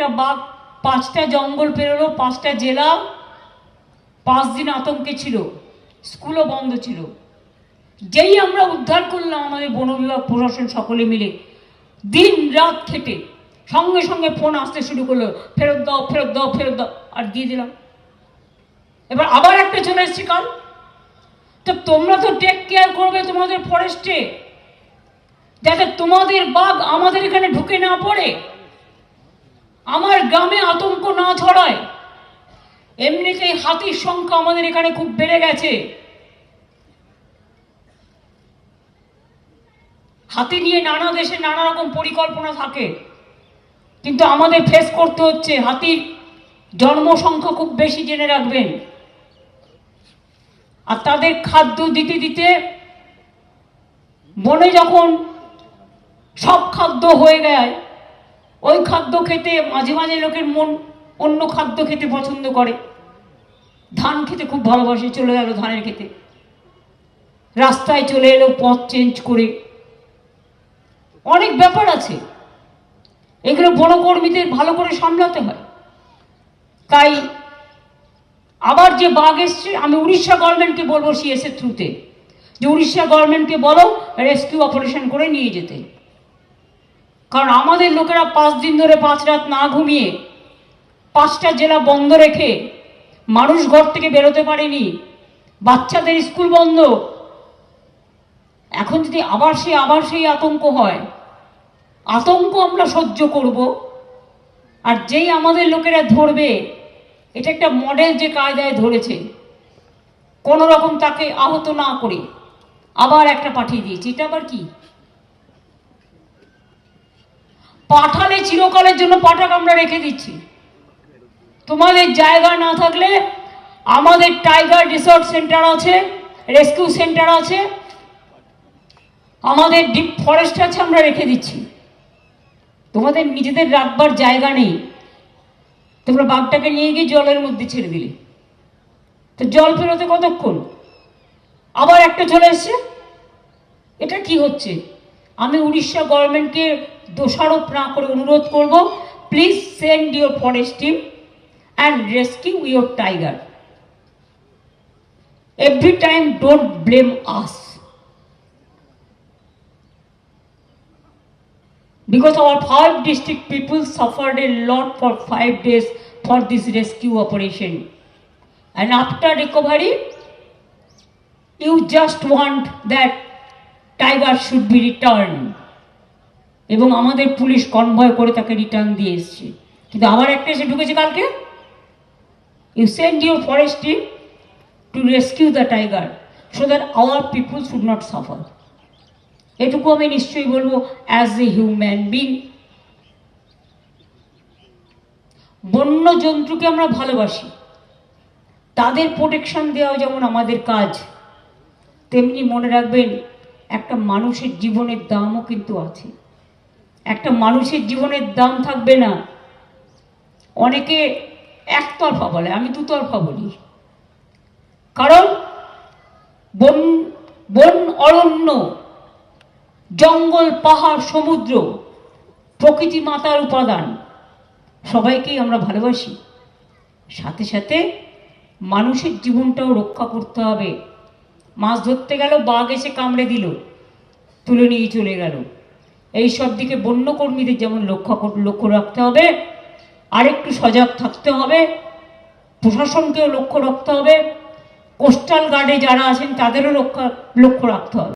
একটা বাঘ পাঁচটা জঙ্গল পেরোলো, পাঁচটা জেলা, পাঁচ দিন আতঙ্কে ছিল, স্কুলও বন্ধ ছিল। যেই আমরা উদ্ধার করলাম আমাদের বন বিভাগ প্রশাসন সকলে মিলে, দিন রাত খেটে, সঙ্গে সঙ্গে ফোন আসতে শুরু করল, ফেরত দাও ফেরত দাও ফেরত দাও, আর দিয়ে দিলাম। এবার আবার একটা চলে এসছে কাল। তো তোমরা তো টেক কেয়ার করবে তোমাদের ফরেস্টে যাতে তোমাদের বাঘ আমাদের এখানে ঢুকে না পড়ে। আমার গ্রামে আতঙ্ক না ছড়ায়। এমনিতেই হাতির সংখ্যা আমাদের এখানে খুব বেড়ে গেছে। হাতি নিয়ে নানা দেশে নানা রকম পরিকল্পনা থাকে। কিন্তু আমাদের ফেস করতে হচ্ছে, হাতির জন্মসংখ্যা খুব বেশি জেনে রাখবেন। আর তাদের খাদ্য দিতে দিতে বনে যখন সব খাদ্য হয়ে যায় ওই খাদ্য খেতে মাঝে মাঝে লোকের মন অন্য খাদ্য খেতে পছন্দ করে। ধান খেতে খুব ভালোবাসে, চলে গেল ধানের খেতে। রাস্তায় চলে এলো, পথ চেঞ্জ করে। অনেক ব্যাপার আছে। এগুলো বনকর্মীদের ভালো করে সামলাতে হয়। তাই আবার যে বাঘ এসছে, আমি উড়িষ্যা গভর্নমেন্টকে বলব সিএসের থ্রুতে যে উড়িষ্যা গভর্নমেন্টকে বলো রেস্কিউ অপারেশন করে নিয়ে যেতে। কারণ আমাদের লোকেরা পাঁচ দিন ধরে পাঁচ রাত না ঘুমিয়ে পাঁচটা জেলা বন্ধ রেখে মানুষ ঘর থেকে বেরোতে পারেনি, বাচ্চাদের স্কুল বন্ধ। এখন যদি আবার সেই আবার সেই আতঙ্ক হয়, আতঙ্ক আমরা সহ্য করব। আর যেই আমাদের লোকেরা ধরবে, এটা একটা মডেল যে কায়দায় ধরেছে। কোনো রকম তাকে আহত না করে আবার একটা পাঠিয়ে দিয়েছে। এটা আবার কি? পাঠালে চিরকালের জন্য পাঠাক আমরা রেখে দিচ্ছি। তোমাদের জায়গা না থাকলে আমাদের টাইগার রিসর্ট সেন্টার আছে, রেস্কিউ সেন্টার আছে, আমাদের ডিপ ফরেস্ট আছে আমরা রেখে দিচ্ছি। তোমাদের নিজেদের রাখবার জায়গা নেই। তোমরা বাঘটাকে নিয়ে গিয়ে জলের মধ্যে ছেড়ে দিলে। তো জল ফেরোতে কতক্ষণ? আবার একটা চলে এসছে। এটা কি হচ্ছে? আমি উড়িষ্যা গভর্নমেন্টকে দোষারোপ না করে অনুরোধ করব please send your forest team and rescue your tiger every time don't blame us because our five district people suffered a lot for five days for this rescue operation and after recovery you just want that tiger should be returned এবং আমাদের police convoy করে তাকে return দিয়ে এসছে। কিন্তু আবার একটা এসে ঢুকেছে কালকে? You send your forest to rescue the tiger so that our people should not suffer এটুকু আমি নিশ্চয়ই বলব অ্যাজ এ হিউম্যান বিং বন্য জন্তুকে আমরা ভালোবাসি। তাদের প্রোটেকশন দেওয়া যেমন আমাদের কাজ, তেমনি মনে রাখবেন, একটা মানুষের জীবনের দামও কিন্তু আছে। একটা মানুষের জীবনের দাম থাকবে না। অনেকে একতরফা বলে, আমি দুতরফা বলি। কারণ বন বন অরণ্য, জঙ্গল, পাহাড়, সমুদ্র প্রকৃতি মাতার উপাদান। সবাইকেই আমরা ভালোবাসি। সাথে সাথে মানুষের জীবনটাও রক্ষা করতে হবে। মাছ ধরতে গেল, বাঘ এসে কামড়ে দিল, তুলে নিয়ে চলে গেল। এই সব দিকে বন্যকর্মীদের যেমন লক্ষ্য লক্ষ্য রাখতে হবে, আরেকটু সজাগ থাকতে হবে, প্রশাসনকেও লক্ষ্য রাখতে হবে, কোস্টাল গার্ডে যারা আছেন তাদেরও লক্ষ্য লক্ষ্য রাখতে হবে।